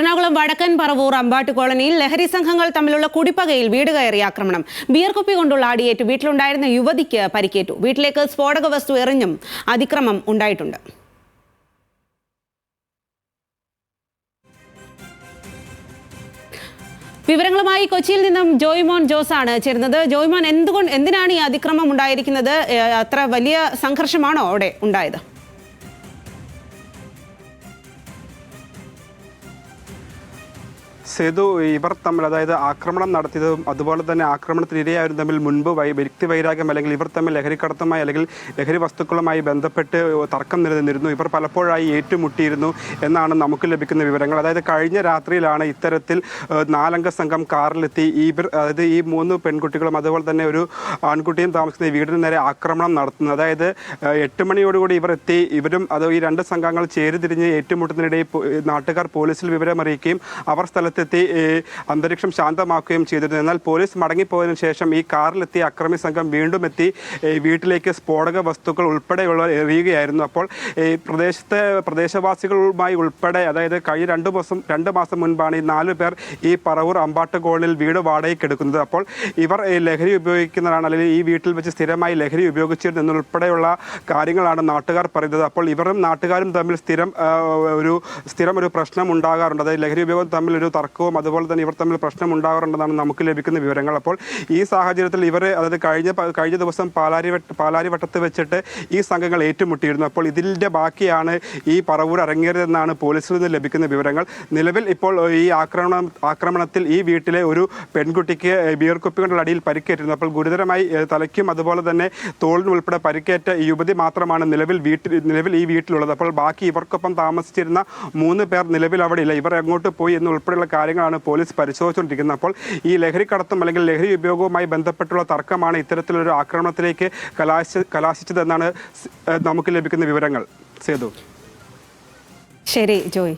എറണാകുളം വടക്കൻ പറവൂർ അമ്പാട്ട് കോളനിയിൽ ലഹരി സംഘങ്ങൾ തമ്മിലുള്ള കുടിപ്പകയിൽ വീട് കയറി ആക്രമണം. ബിയർ കുപ്പി കൊണ്ടുള്ള അടിയേറ്റ് വീട്ടിലുണ്ടായിരുന്ന യുവതിക്ക് പരിക്കേറ്റു. വീട്ടിലേക്ക് സ്ഫോടക വസ്തു എറിഞ്ഞും അതിക്രമം ഉണ്ടായിട്ടുണ്ട്. വിവരങ്ങളുമായി കൊച്ചിയിൽ നിന്നും ജോയ്മോൻ ജോസ് ആണ് ചേരുന്നത്. ജോയ്മോൻ എന്തുകൊണ്ട് എന്തിനാണ് ഈ അതിക്രമം ഉണ്ടായിരിക്കുന്നത്? അത്ര വലിയ സംഘർഷമാണോ അവിടെ ഉണ്ടായത്? സേതു ഇവർ തമ്മിൽ അതായത് ആക്രമണം നടത്തിയതും അതുപോലെ തന്നെ ആക്രമണത്തിന് ഇരയായവരും തമ്മിൽ മുൻപ് വൈ വ്യക്തി വൈരാഗ്യം അല്ലെങ്കിൽ ഇവർ തമ്മിൽ ലഹരിക്കടത്തുമായി അല്ലെങ്കിൽ ലഹരി വസ്തുക്കളുമായി ബന്ധപ്പെട്ട് തർക്കം നിലനിന്നിരുന്നു. ഇവർ പലപ്പോഴായി ഏറ്റുമുട്ടിയിരുന്നു എന്നാണ് നമുക്ക് ലഭിക്കുന്ന വിവരങ്ങൾ. അതായത് കഴിഞ്ഞ രാത്രിയിലാണ് ഇത്തരത്തിൽ നാലംഗ സംഘം കാറിലെത്തി. ഇവർ അതായത് ഈ മൂന്ന് പെൺകുട്ടികളും അതുപോലെ തന്നെ ഒരു ആൺകുട്ടിയും താമസിക്കുന്ന വീടിന് നേരെ ആക്രമണം നടത്തുന്നത് അതായത് എട്ട് മണിയോടുകൂടി ഇവർ എത്തി. ഇവരും അത് ഈ രണ്ട് സംഘങ്ങൾ ചേരുതിരിഞ്ഞ് ഏറ്റുമുട്ടുന്നതിനിടെ പോ- നാട്ടുകാർ പോലീസിൽ വിവരമറിയിക്കുകയും അവർ സ്ഥലത്തെത്തി ഏഹ്, അന്തരീക്ഷം ശാന്തമാക്കുകയും ചെയ്തിരുന്നു. എന്നാൽ പോലീസ് മടങ്ങിപ്പോയതിനു ശേഷം ഈ കാറിലെത്തിയ അക്രമി സംഘം വീണ്ടും എത്തി വീട്ടിലേക്ക് സ്ഫോടക വസ്തുക്കൾ ഉൾപ്പെടെയുള്ള എറിയുകയായിരുന്നു. അപ്പോൾ ഈ പ്രദേശത്തെ പ്രദേശവാസികളുമായി ഉൾപ്പെടെ അതായത് കഴിഞ്ഞ രണ്ട് മാസം രണ്ട് മാസം മുൻപാണ് ഈ നാല് പേർ ഈ പറവൂർ അമ്പാട്ടുകോളിൽ വീട് വാടകയ്ക്ക് എടുക്കുന്നത്. അപ്പോൾ ഇവർ ലഹരി ഉപയോഗിക്കുന്നതാണ് അല്ലെങ്കിൽ ഈ വീട്ടിൽ വെച്ച് സ്ഥിരമായി ലഹരി ഉപയോഗിച്ചിരുന്നു എന്നുൾപ്പെടെയുള്ള കാര്യങ്ങളാണ് നാട്ടുകാർ പറയുന്നത്. അപ്പോൾ ഇവരും നാട്ടുകാരും തമ്മിൽ സ്ഥിരം ഒരു സ്ഥിരം ഒരു പ്രശ്നം ഉണ്ടാകാറുണ്ട്. അതായത് ലഹരി ഉപയോഗം തമ്മിൽ ഒരു തർക്കവും അതുപോലെ തന്നെ ഇവർ തമ്മിൽ പ്രശ്നം ഉണ്ടാകാറുണ്ടെന്നാണ് നമുക്ക് ലഭിക്കുന്ന വിവരങ്ങൾ. അപ്പോൾ ഈ സാഹചര്യത്തിൽ ഇവർ അതായത് കഴിഞ്ഞ കഴിഞ്ഞ ദിവസം പാലാരി പാലാരിവട്ടത്ത് പാലാരി വട്ടത്ത് വെച്ചിട്ട് ഈ സംഘങ്ങൾ ഏറ്റുമുട്ടിയിരുന്നു. അപ്പോൾ ഇതിന്റെ ബാക്കിയാണ് ഈ പറവൂർ അരങ്ങേറിയതെന്നാണ് പോലീസിൽ നിന്ന് ലഭിക്കുന്ന വിവരങ്ങൾ. നിലവിൽ ഇപ്പോൾ ഈ ആക്രമണം ആക്രമണത്തിൽ ഈ വീട്ടിലെ ഒരു പെൺകുട്ടിക്ക് ബിയർ കുപ്പി കൊണ്ടുള്ള അടിയിൽ പരിക്കേറ്റിരുന്നു. അപ്പോൾ ഗുരുതരമായി തലയ്ക്കും അതുപോലെ തന്നെ തോളിനും ഉൾപ്പെടെ പരിക്കേറ്റ ഈ യുവതി മാത്രമാണ് നിലവിൽ വീട്ടിൽ നിലവിൽ ഈ വീട്ടിലുള്ളത്. അപ്പോൾ ബാക്കി ഇവർക്കൊപ്പം താമസിച്ചിരുന്ന മൂന്ന് പേർ നിലവിൽ അവിടെ ഇല്ല. ഇവർ എങ്ങോട്ട് പോയി എന്ന് ഉൾപ്പെടെയുള്ള കാര്യങ്ങളാണ് പോലീസ് പരിശോധിച്ചുകൊണ്ടിരിക്കുന്നത് അപ്പോൾ ഈ ലഹരി കടത്തും അല്ലെങ്കിൽ ലഹരി ഉപയോഗവുമായി ബന്ധപ്പെട്ടുള്ള തർക്കമാണ് ഇത്തരത്തിലൊരു ആക്രമണത്തിലേക്ക് കലാശ കലാശിച്ചതെന്നാണ് നമുക്ക് ലഭിക്കുന്ന വിവരങ്ങൾ. സേതു. ശരി ജോയ്.